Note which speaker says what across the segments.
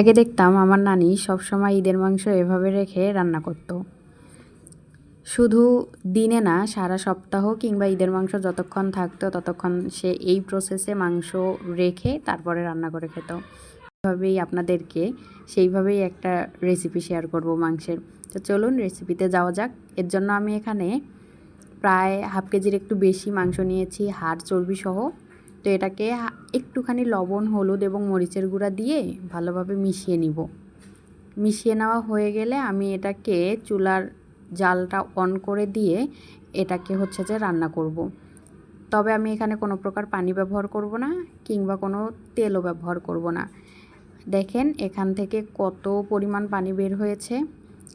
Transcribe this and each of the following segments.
Speaker 1: আগে দেখতাম আমার নানি সবসময় ঈদের মাংস এভাবে রেখে রান্না করতো। শুধু দিনে না, সারা সপ্তাহ কিংবা ঈদের মাংস যতক্ষণ থাকতো, ততক্ষণ সে এই প্রসেসে মাংস রেখে তারপরে রান্না করে খেত। এভাবেই আপনাদেরকে সেইভাবেই একটা রেসিপি শেয়ার করব মাংসের। তো চলুন রেসিপিতে যাওয়া যাক। এর জন্য আমি এখানে প্রায় হাফ কেজির একটু বেশি মাংস নিয়েছি, হাড় চর্বি সহ তো এটাকে একটুখানি লবণ, হলুদ এবং মরিচের গুঁড়া দিয়ে ভালোভাবে মিশিয়ে নিব। মিশিয়ে নেওয়া হয়ে গেলে আমি এটাকে চুলার জালটা অন করে দিয়ে এটাকে হচ্ছে যে রান্না করব। তবে আমি এখানে কোনো প্রকার পানি ব্যবহার করব না কিংবা কোনো তেলও ব্যবহার করব না। দেখেন এখান থেকে কত পরিমাণ পানি বের হয়েছে।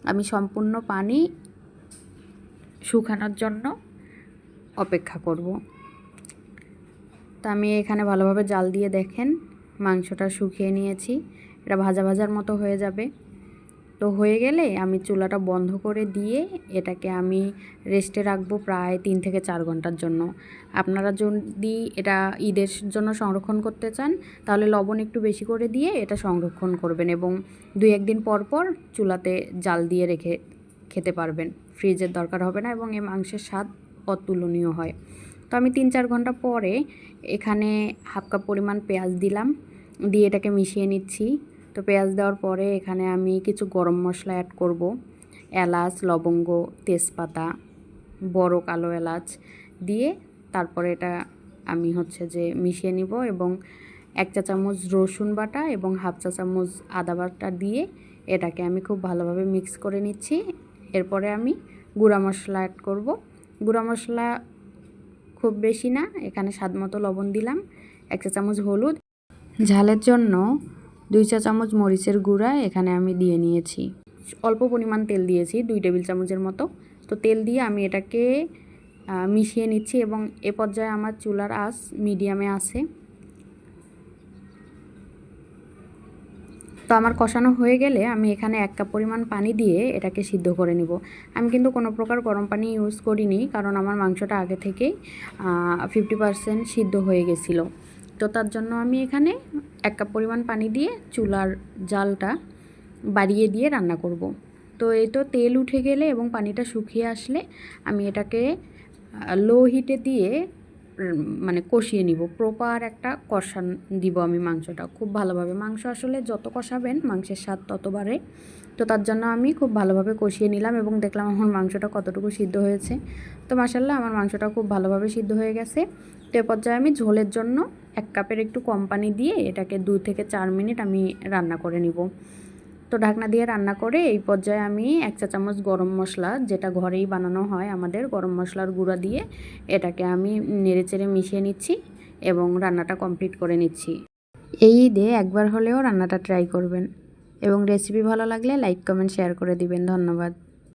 Speaker 1: আমি সম্পূর্ণ পানি শুকানোর জন্য অপেক্ষা করব। তা আমি এখানে ভালোভাবে জাল দিয়ে দেখেন, মাংসটা শুকিয়ে নিয়েছি। এটা ভাজা ভাজার মতো হয়ে যাবে। তো হয়ে গেলে আমি চুলাটা বন্ধ করে দিয়ে এটাকে আমি রেস্টে রাখব প্রায় তিন থেকে চার ঘণ্টার জন্য। আপনারা যদি এটা ঈদের জন্য সংরক্ষণ করতে চান, তাহলে লবণ একটু বেশি করে দিয়ে এটা সংরক্ষণ করবেন এবং দুই একদিন পর পর চুলাতে জাল দিয়ে রেখে খেতে পারবেন। ফ্রিজের দরকার হবে না এবং এই মাংসের স্বাদ অতুলনীয় হয়। তো আমি তিন চার ঘণ্টা পরে এখানে হাফ কাপ পরিমাণ পেঁয়াজ দিলাম, দিয়ে এটাকে মিশিয়ে নিচ্ছি। তো পেঁয়াজ দেওয়ার পরে এখানে আমি কিছু গরম মশলা অ্যাড করব। এলাচ, লবঙ্গ, তেজপাতা, বড় কালো এলাচ দিয়ে তারপরে এটা আমি হচ্ছে যে মিশিয়ে নিব এবং এক চা চামচ রসুন বাটা এবং হাফ চা চামচ আদা বাটা দিয়ে এটাকে আমি খুব ভালোভাবে মিক্স করে নিচ্ছি। এরপরে আমি গুঁড়া মশলা অ্যাড করব। গুঁড়া মশলা খুব বেশি না, এখানে স্বাদ মতো লবণ দিলাম, এক চা চামচ হলুদ। ঝালের জন্য দুই চা চামচ মরিচের গুঁড়া এখানে আমি দিয়ে নিয়েছি। অল্প পরিমাণ তেল দিয়েছি, দুই টেবিল চামচের মতো। তো তেল দিয়ে আমি এটাকে মিশিয়ে নিচ্ছি এবং এ পর্যায়ে আমার চুলার আঁচ মিডিয়ামে আছে। তো আমার কষানো হয়ে গেলে আমি এখানে এক কাপ পরিমাণ পানি দিয়ে এটাকে সিদ্ধ করে নিব আমি কিন্তু কোনো প্রকার গরম পানি ইউজ করিনি কারণ আমার মাংসটা আগে থেকেই ফিফটি পারসেন্ট সিদ্ধ হয়ে গেছিল তো তার জন্য আমি এখানে এক কাপ পরিমাণ পানি দিয়ে চুলার জালটা বাড়িয়ে দিয়ে রান্না করব। তো এই তো তেল উঠে গেলে এবং পানিটা শুকিয়ে আসলে আমি এটাকে লো হিটে দিয়ে মানে কষিয়ে নিব। প্রপার একটা কষান দিব আমি মাংসটা। খুব ভালোভাবে মাংস আসলে যত কষাবেন, মাংসের স্বাদ তত বাড়ে। তো তার জন্য আমি খুব ভালোভাবে কষিয়ে নিলাম এবং দেখলাম আমার মাংসটা কতটুকু সিদ্ধ হয়েছে। তো মাসাল্লাহ আমার মাংসটা খুব ভালোভাবে সিদ্ধ হয়ে গেছে। তো এ পর্যায়ে আমি ঝোলের জন্য এক কাপের একটু কম পানি দিয়ে এটাকে দু থেকে চার মিনিট আমি রান্না করে নিব। তো ঢাকনা দিয়ে রান্না করে এই পর্যায়ে আমি এক চা চামচ গরম মশলা যেটা ঘরেই বানানো হয় আমাদের, গরম মশলার গুঁড়া দিয়ে এটাকে আমি নেড়েচেড়ে মিশিয়ে নিচ্ছি এবং রান্নাটা কমপ্লিট করে নিচ্ছি। এই ঈদে একবার হলেও রান্নাটা ট্রাই করবেন। এবং রেসিপি ভালো লাগলে লাইক, কমেন্ট, শেয়ার করে দিবেন। ধন্যবাদ।